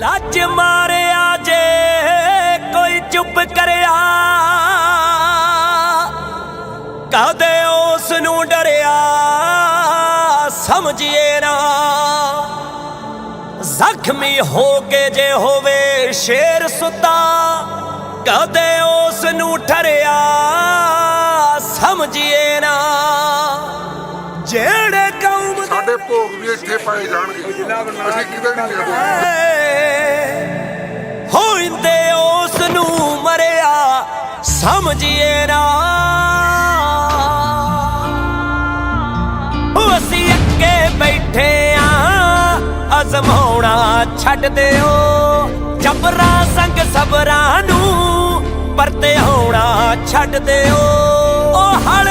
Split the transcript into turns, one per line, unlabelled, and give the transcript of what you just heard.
ਲੱਜ ਮਾਰਿਆ ਜੇ, ਕੋਈ ਚੁੱਪ ਕਰਿਆ। ਕਹਦੇ ਉਸ ਨੂੰ ਡਰਿਆ, ਸਮਝੀਏ ਨਾ। ਜ਼ਖਮੀ ਹੋ ਕੇ ਜੇ ਹੋਵੇ ਸ਼ੇਰ ਸੁੱਤਾ ਕਹਦੇ ਉਸ ਨੂੰ ਠਰਿਆ, ਸਮਝੀਏ ਨਾ। ਜਿਹੜੇ ਕੌਮ
ਸਾਡੇ ਭੋਗ ਵੀ ਇੱਥੇ ਪਾਏ ਜਾਣਗੇ। ਅਸੀਂ ਕਿਤੇ ਨਹੀਂ ਜਾਂਦੇ
ਸਮਝੀਏ ਨਾ। ਅਸੀਂ ਅੱਗੇ ਬੈਠੇ ਆ, ਅਜ਼ਮਾਉਣਾ ਛੱਡ ਦਿਓ। ਜਬਰਾਂ ਸੰਗ ਸਬਰਾਂ ਨੂੰ ਪਰਤੇ ਹੋਣਾ ਛੱਡ ਦਿਓ। ਉਹ ਹਲ